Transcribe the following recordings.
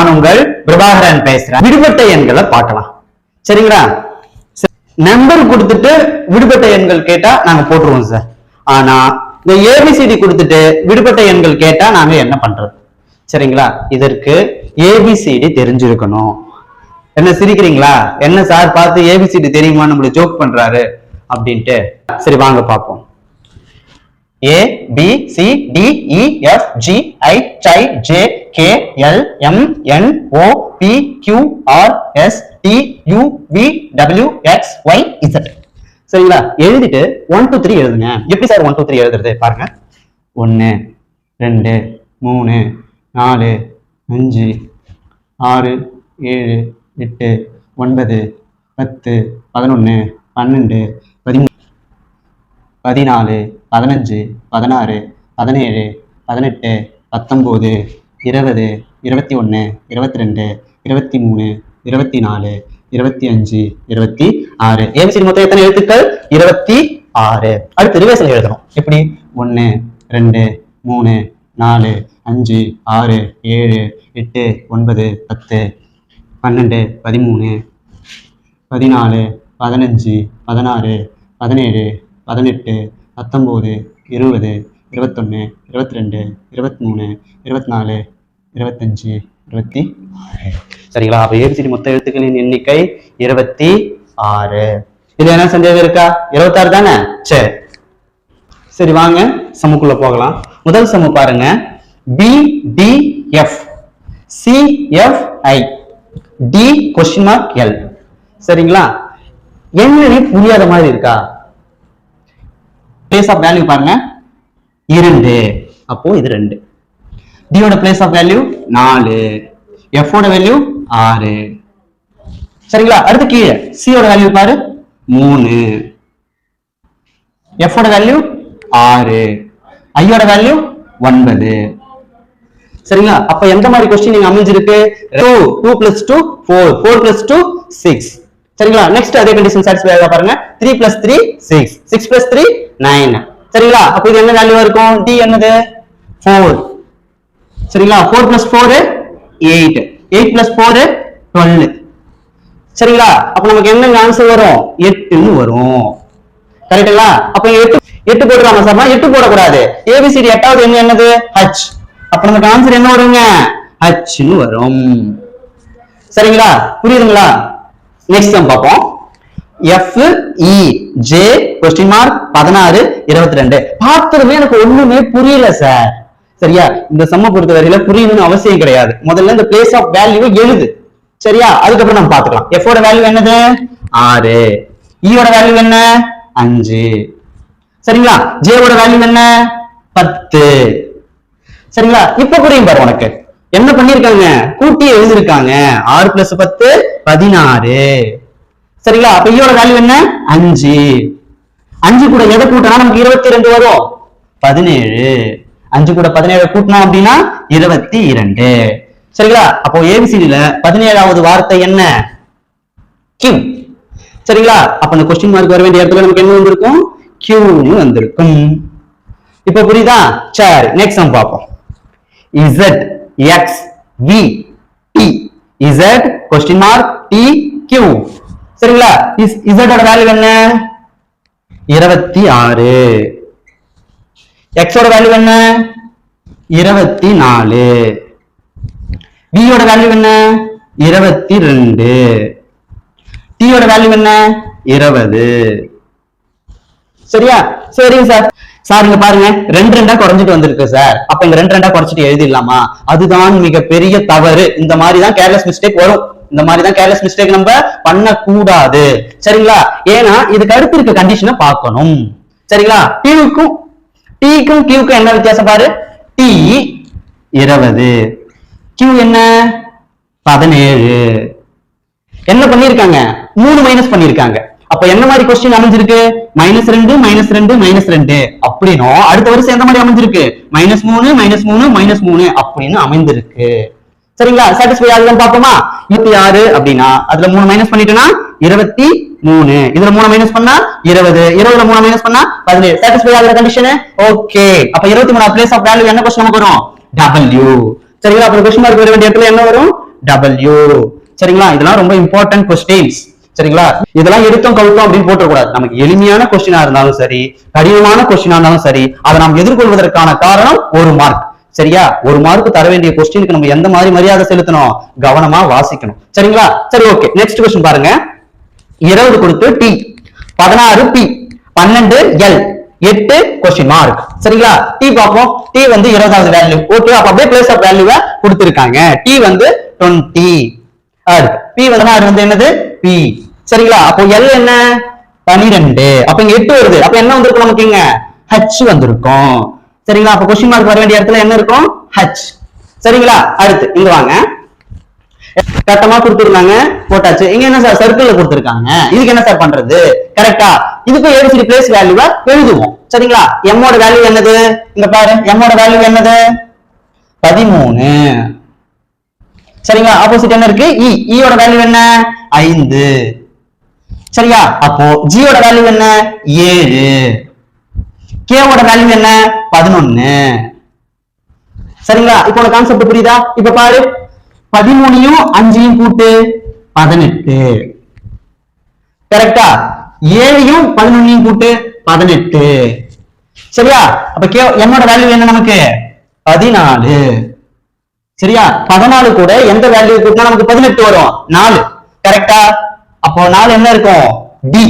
நான் உங்கள் பிரபாகரன் பேசுறேன். விடுபட்ட எண்களை பார்க்கலாம். சரிங்களா? நம்பர் கொடுத்துட்டு விடுபட்ட எண்கள் கேட்டா நாங்க போட்டுருவோம் சார் ஆனா இந்த ஏபிசிடி கொடுத்துட்டு விடுபட்ட எண்கள் கேட்டா நாங்க என்ன பண்றது? சரிங்களா? இதற்கு ஏபிசிடி தெரிஞ்சிருக்கணும். என்ன சிரிக்கிறீங்களா? என்ன சார் பார்த்து ஏபிசிடி தெரியுமா நம்மள ஜோக் பண்றாரு? அப்படின்ட்டு. சரி வாங்க பார்ப்போம். A B C D E F G I I J K L M N O P Q R S T U V W X Y Z சரிங்களா? எழுதிட்டு ஒன் டூ த்ரீ எழுதுங்க. எப்படி சார் ஒன் டூ த்ரீ எழுதுறது? பாருங்க. ஒன்று ரெண்டு மூணு நாலு அஞ்சு ஆறு ஏழு எட்டு ஒன்பது பத்து பதினொன்று பன்னெண்டு பதிமூணு பதினாலு பதினஞ்சு பதினாறு பதினேழு பதினெட்டு பத்தொம்போது இருபது இருபத்தி ஒன்று இருபத்தி ரெண்டு இருபத்தி மூணு இருபத்தி நாலு இருபத்தி அஞ்சு இருபத்தி ஆறு ஏபிசி மொத்தம் எத்தனை எழுத்துக்கள்? இருபத்தி ஆறு அடுத்து ரிவேர்சல் எழுதணும். எப்படி? ஒன்று ரெண்டு மூணு நாலு அஞ்சு ஆறு ஏழு எட்டு ஒன்பது பத்து பன்னெண்டு பதிமூணு பதினாலு பதினஞ்சு பதினாறு பதினேழு பதினெட்டு பத்தொம்போது இருபது இருபத்தொன்று இருபத்தி ரெண்டு இருபத்தி மூணு இருபத்தி நாலு இருபத்தஞ்சு இருபத்தி ஆறு சரிங்களா அப்போ ஏபிசிடி மொத்த எழுத்துக்களின் எண்ணிக்கை இருபத்தி ஆறு இது என்ன சந்தேகம் இருக்கா? இருபத்தாறு தானே? சரி சரி வாங்க. சமுக்குள்ள போகலாம். முதல் சமு பாருங்க. P D F C F I T question mark L சரிங்களா? என்ன புரியாத மாதிரி இருக்கா? பிளேஸ் ஆஃப் வேல்யூ பாருங்க. இரண்டு. அப்போ இது ரெண்டு. டியோட பிளேஸ் ஆஃப் வேல்யூ நாலு. எஃபோட வேல்யூ ஆறு. சரிங்களா? அடுத்து கீழே. சியோட வேல்யூ பாரு. மூணு. எஃபோட வேல்யூ ஆறு. ஐயோட வேல்யூ ஒன்பது. சரிங்களா? அப்ப எந்த மாதிரி கொஸ்டின் நீங்க அமைஞ்சிருக்கு? Two two plus two four four plus two six சரிங்களா? நெக்ஸ்ட் அதே கண்டிஷன் சாட்டிஸ்ஃபை ஆக பாருங்க. Three plus three six six plus three nine சரிங்களா? அப்ப இது என்ன வேல்யூ இருக்கும்? டி என்னது? ஃபோர் சரிங்களா? Four plus four eight eight plus four twelve சரிங்களா? அப்ப நமக்கு என்னங்க ஆன்சர் வரும்? எட்டுன்னு வரும். கரெக்டுங்களா அப்ப எட்டு எட்டு போட்டுருக்காங்க சார்? எட்டு போடக்கூடாது. ஏபிசிடி எட்டாவது எண்ணு என்னது? ஹச் அப்ப நமக்கு ஆன்சர் என்ன வருங்க? ஹச்னு வரும். சரிங்களா? புரியுதுங்களா? நெக்ஸ்ட் தான் பார்ப்போம். F E J question mark பதினாறு இருபத்தி ரெண்டு பார்த்ததுமே எனக்கு ஒண்ணுமே புரியல சார் சரியா? இந்த சம்ம பொறுத்த வரையில புரியணும்னு அவசியம் கிடையாது. முதல்ல இந்த பிளேஸ் ஆஃப் வேல்யூ எழுது. சரியா? அதுக்கப்புறம் நம்ம பார்த்துக்கலாம். எஃபோட வேல்யூ என்னது? ஆறு. E ஈயோட வேல்யூ என்ன? அஞ்சு. சரிங்களா? ஜேவோட வேல்யூ என்ன? பத்து. சரிங்களா? இப்ப புரியும் பாரு உனக்கு. என்ன பண்ணிருக்காங்க கூட்டி எழுதிருக்காங்க ஆறு பிளஸ் பத்து பதினாறு. சரிங்களா? அப்ப e ஈயோட வேல்யூ என்ன? அஞ்சு. அஞ்சு கூட எதை கூட்டினா நமக்கு இருபத்தி ரெண்டு வரும்? பதினேழு. அஞ்சு கூட பதினேழு கூட்டினோம் அப்படின்னா இருபத்தி இரண்டு சரிங்களா? அப்போ ஏபிசிடில பதினேழாவது வார்த்தை என்ன? கியூ சரிங்களா? அப்ப அந்த கொஸ்டின் மார்க் வர வேண்டிய இடத்துல நமக்கு என்ன வந்திருக்கும்? கியூன்னு வந்திருக்கும். இப்ப புரியுதா? சரி நெக்ஸ்ட் நம்ம பார்ப்போம். Z X V T Z question mark T Q சரிங்களா? இசட்டோட வேல்யூ என்ன? இருபத்தி ஆறு. எக்ஸோட வேல்யூ என்ன? இருபத்தி நாலு. வியோட வேல்யூ என்ன? இருபத்தி ரெண்டு. டியோட வேல்யூ என்ன? இருபது. சரியா? சரிங்க சார். சார் இங்க பாருங்க. ரெண்டு ரெண்டா குறைஞ்சிட்டு வந்திருக்கு சார். அப்ப இங்க ரெண்டு ரெண்டா குறைச்சிட்டு எழுதிடலாமா? அதுதான் மிகப்பெரிய தவறு. இந்த மாதிரி தான் கேர்லெஸ் மிஸ்டேக் வரும். இந்த மாதிரி தான் கேர்லெஸ் மிஸ்டேக் நம்ம பண்ணக்கூடாது. சரிங்களா? ஏன்னா இதுக்கு அடுத்து இருக்க கண்டிஷனை பார்க்கணும். சரிங்களா? டிக்கும் டிக்கும் கியூக்கும் என்ன வித்தியாசம் பாரு? டி இருபது. கியூ என்ன? பதினேழு. என்ன பண்ணிருக்காங்க மூணு மைனஸ் பண்ணிருக்காங்க அப்ப என்ன மாதிரி கொஸ்டின் அமைஞ்சிருக்கு? மைனஸ் ரெண்டு மைனஸ் ரெண்டு மைனஸ் ரெண்டு. அப்படின்னும் அடுத்த வருஷம் எந்த மாதிரி அமைஞ்சிருக்கு? மைனஸ் மூணு மைனஸ் மூணு மைனஸ் மூணு அப்படின்னு அமைந்திருக்கு. சரிங்களா? சாட்டிஸ்ஃபை ஆகுதுன்னு பாப்போமா இருபத்தி ஆறு அப்படின்னா அதுல மூணு மைனஸ் பண்ணிட்டோம்னா இருபத்தி மூணு. இதுல மூணு மைனஸ் பண்ணா இருபது. இருபதுல மூணு மைனஸ் பண்ணா பதினேழு. சாட்டிஸ்ஃபை ஆகுற கண்டிஷன் ஓகே அப்ப இருபத்தி மூணு பிளேஸ் ஆஃப் வேல்யூ என்ன கொஸ்டின் நமக்கு வரும்? டபிள்யூ சரிங்களா? அப்புறம் கொஸ்டின் மார்க் வர வேண்டிய இடத்துல என்ன வரும்? டபிள்யூ சரிங்களா? இதெல்லாம் ரொம்ப இம்பார்ட்டன்ட் கொஸ்டின்ஸ் சரிங்களா? இதெல்லாம் எடுத்தோம் கவுத்தோம் அப்படின்னு போட்டக்கூடாது. நமக்கு எளிமையான கொஸ்டினா இருந்தாலும் சரி கடினமான கொஸ்டினா இருந்தாலும் சரி அதை நாம் எதிர்கொள்வதற்கான காரணம் ஒரு மார்க் சரியா? ஒரு மார்க் தர வேண்டிய கொஸ்டினுக்கு நம்ம எந்த மாதிரி மரியாதை செலுத்தணும்? கவனமா வாசிக்கணும். சரிங்களா? சரி ஓகே நெக்ஸ்ட் கொஸ்டின் பாருங்க. இருபது கொடுத்து டி பதினாறு பி பன்னெண்டு எல் எட்டு கொஸ்டின் மார்க் சரிங்களா? டி பார்ப்போம். டி வந்து இருபதாவது வேல்யூ ஓகே அப்ப அப்படியே பிளேஸ் ஆஃப் வேல்யூவை கொடுத்துருக்காங்க. டி வந்து டுவெண்ட்டி பி வந்து அது வந்து என்னது? பி சரிங்களா? அப்போ எல் என்ன? பனிரெண்டு. அப்ப இங்க எட்டு வருது. அப்ப என்ன வந்திருக்கும் நமக்கு இங்க? ஹச் வந்திருக்கும். சரிங்களா? அப்ப கொஸ்டின் மார்க் வர வேண்டிய இடத்துல என்ன இருக்கும்? ஹச் சரிங்களா? அடுத்து இங்க வாங்க. கட்டமா கொடுத்துருந்தாங்க. போட்டாச்சு. இங்க என்ன சார் சர்க்கிள்ல கொடுத்துருக்காங்க. இதுக்கு என்ன சார் பண்றது? கரெக்டா இதுக்கு ஏபிசிடி பிளேஸ் வேல்யூவா எழுதுவோம். சரிங்களா? எம்மோட வேல்யூ என்னது? இங்க பாரு. எம்மோட வேல்யூ என்னது? பதிமூணு. சரிங்களா? ஆப்போசிட் என்ன இருக்கு? இ ஈயோட வேல்யூ என்ன? ஐந்து. சரியா? அப்போ ஜியோட வேல்யூ என்ன? ஏழு. கேவோட வேல்யூ என்ன? பதினொன்னு. சரிங்களா? இப்போ கான்செப்ட் புரியுதா? இப்ப பாரு. பதிமூணையும் அஞ்சையும் கூட்டு பதினெட்டு. கரெக்டா ஏழையும் பதினொன்னையும் கூட்டு பதினெட்டு. சரியா? அப்ப கே என்னோட வேல்யூ என்ன நமக்கு? பதினாலு. சரியா? பதினாலு கூட எந்த வேல்யூ கூட்டினா நமக்கு பதினெட்டு வரும்? நாலு. கரெக்டா அப்போ நாலு என்ன இருக்கும்? டி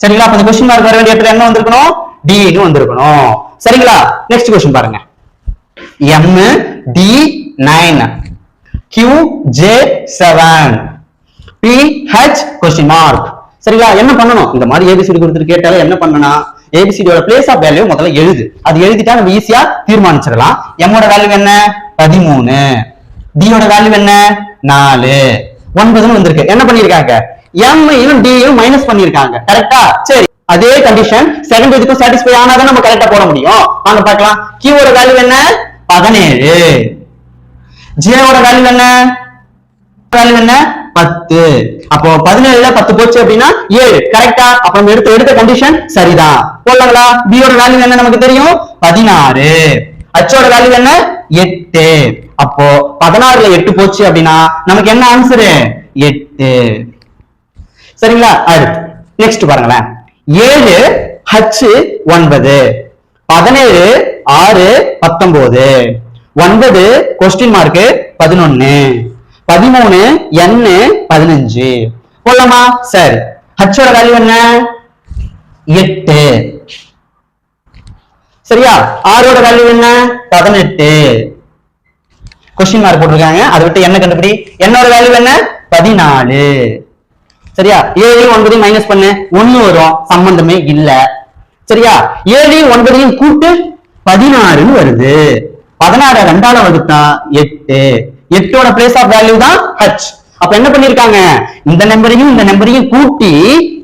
சரிங்களா? அப்ப இந்த கொஸ்டின் மார்க் வர வேண்டிய இடத்துல என்ன வந்திருக்கணும்? டின்னு வந்திருக்கணும். சரிங்களா? நெக்ஸ்ட் கொஸ்டின் பாருங்க. M T nine Q J seven P H question mark சரிங்களா? என்ன பண்ணணும்? இந்த மாதிரி ஏபிசிடி கொடுத்துட்டு கேட்டாலும் என்ன பண்ணனா ஏபிசிடியோட பிளேஸ் ஆஃப் வேல்யூ முதல்ல எழுது. அது எழுதிட்டா நம்ம ஈஸியா தீர்மானிச்சிடலாம். எம்மோட வேல்யூ என்ன? பதிமூணு. டியோட வேல்யூ என்ன? நாலு. ஒன்பதுன்னு வந்திருக்கு. என்ன பண்ணிருக்காங்க எம்ஐயும் டியும் மைனஸ் பண்ணிருக்காங்க கரெக்டா சரி. அதே கண்டிஷன் செகண்ட் இதுக்கும் சாட்டிஸ்ஃபை ஆனாதான் நம்ம கரெக்டா போட முடியும். வாங்க பார்க்கலாம். கியூவோட வேல்யூ என்ன? பதினேழு. ஜேவோட வேல்யூ என்ன? வேல்யூ என்ன? பத்து. அப்போ பதினேழுல பத்து போச்சு அப்படின்னா ஏழு. கரெக்டா அப்ப நம்ம எடுத்த எடுத்த கண்டிஷன் சரிதான் போடலாங்களா? பியோட வேல்யூ என்ன நமக்கு தெரியும்? பதினாறு. அச்சோட வேல்யூ என்ன? எட்டு. அப்போ பதினாறுல எட்டு போச்சு அப்படின்னா நமக்கு என்ன ஆன்சரு எட்டு. சரிங்களா? அடுத்து நெக்ஸ்ட் பாருங்களேன். ஏழு ஹச் ஒன்பது. பதினேழு ஆறு பத்தொன்பது. ஒன்பது கொஸ்டின் மார்க் பதினொன்னு. பதிமூணு எண்ணு பதினஞ்சு. போலாமா? சரி. ஹச்சோட வேல்யூ என்ன? எட்டு. சரியா? ஆறோட வேல்யூ என்ன? பதினெட்டு. கொஸ்டின் மார்க் போட்டிருக்காங்க. அதை விட்டு என்ன கண்டுபிடி? என்னோட வேல்யூ என்ன? பதினாலு. சரியா? ஏழையும் ஒன்பதையும் மைனஸ் பண்ணு. ஒண்ணு வரும். சம்பந்தமே இல்ல. சரியா? ஏழையும் ஒன்பதையும் கூட்டு பதினாறுன்னு வருது. பதினாறு ரெண்டால வகுத்தா எட்டு. எட்டோட பிளேஸ் ஆஃப் வேல்யூ தான் ஹச் அப்ப என்ன பண்ணிருக்காங்க? இந்த நம்பரையும் இந்த நம்பரையும் கூட்டி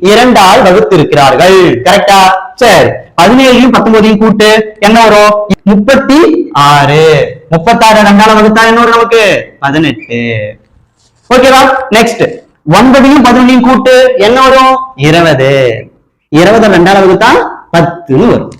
இரண்டால் வகுத்து இருக்கிறார்கள் கரெக்டா சரி. பதினேழையும் பத்தொன்பதையும் கூட்டு என்ன வரும்? முப்பத்தி ஆறு முப்பத்தாறு ரெண்டால வகுத்தா என்ன வரும் நமக்கு? பதினெட்டு. ஓகேவா நெக்ஸ்ட் ஒன்பதையும் பதினொன்னையும் கூட்டு என்ன வரும்? இருபது. இருபது ரெண்டாவது வகுத்தா பத்துன்னு வரும்.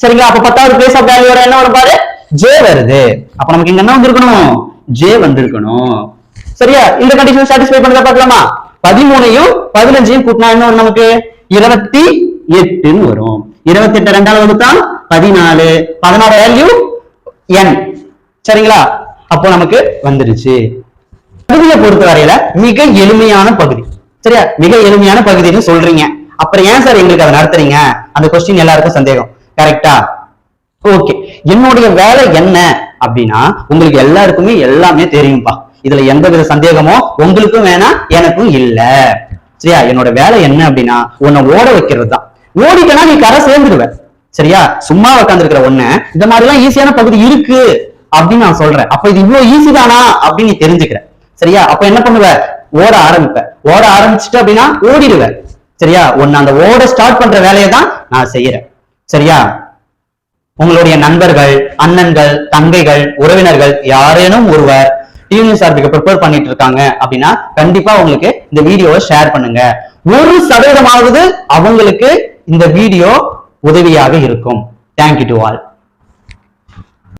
சரிங்களா? அப்ப பத்தாவது பிளேஸ் ஆஃப் வேல்யூ என்ன வரும் பாரு? ஜே வருது. அப்ப நமக்கு இங்க என்ன வந்திருக்கணும்? ஜே வந்திருக்கணும். சரியா? இந்த கண்டிஷன் சாட்டிஸ்ஃபை பண்ணத பார்க்கலாமா? பதிமூணையும் பதினஞ்சையும் கூட்டினா என்ன வரும் நமக்கு? இருபத்தி எட்டுன்னு வரும். இருபத்தி எட்டு ரெண்டாவது வகுத்தா? பதினாலு. பதினாறு வேல்யூ என் சரிங்களா? அப்போ நமக்கு வந்துருச்சு பகுதியை பொறுத்த வரையில மிக எளிமையான பகுதி. சரியா? மிக எளிமையான பகுதின்னு சொல்றீங்க. அப்புறம் ஏன் சார் எங்களுக்கு அதை நடத்துறீங்க? அந்த கொஸ்டின் எல்லாருக்கும் சந்தேகம். கரெக்டா ஓகே என்னுடைய வேலை என்ன? அப்படின்னா உங்களுக்கு எல்லாருக்குமே எல்லாமே தெரியும்பா. இதுல எந்த வித சந்தேகமோ உங்களுக்கும் வேணாம் எனக்கும் இல்ல. சரியா? என்னோட வேலை என்ன அப்படின்னா உன்னை ஓட வைக்கிறது தான் ஓடிட்டனா நீ கரை சேர்ந்துடுவ. சரியா? சும்மா உட்காந்துருக்கிற ஒண்ணு இந்த மாதிரி எல்லாம் ஈஸியான பகுதி இருக்கு அப்படின்னு நான் சொல்றேன். அப்ப இது இவ்வளவு ஈஸி தானா அப்படின்னு நீ தெரிஞ்சுக்கிற. சரியா? அப்ப என்ன பண்ணுவ? ஓட ஆரம்பிப்ப. ஓட ஆரம்பிச்சுட்டு அப்படின்னா ஓடிடுவ. சரியா? ஒன்னு அந்த ஓட ஸ்டார்ட் பண்ற வேலையை தான் நான் செய்யறேன். சரியா? உங்களுடைய நண்பர்கள் அண்ணன்கள் தங்கைகள் உறவினர்கள் யாரேனும் ஒருவர் டிவி சார்பிக்கு ப்ரிப்பேர் பண்ணிட்டு இருக்காங்க அப்படின்னா கண்டிப்பா உங்களுக்கு இந்த வீடியோவை ஷேர் பண்ணுங்க. ஒரு சதவீதமாவது அவங்களுக்கு இந்த வீடியோ உதவியாக இருக்கும். Thank you to all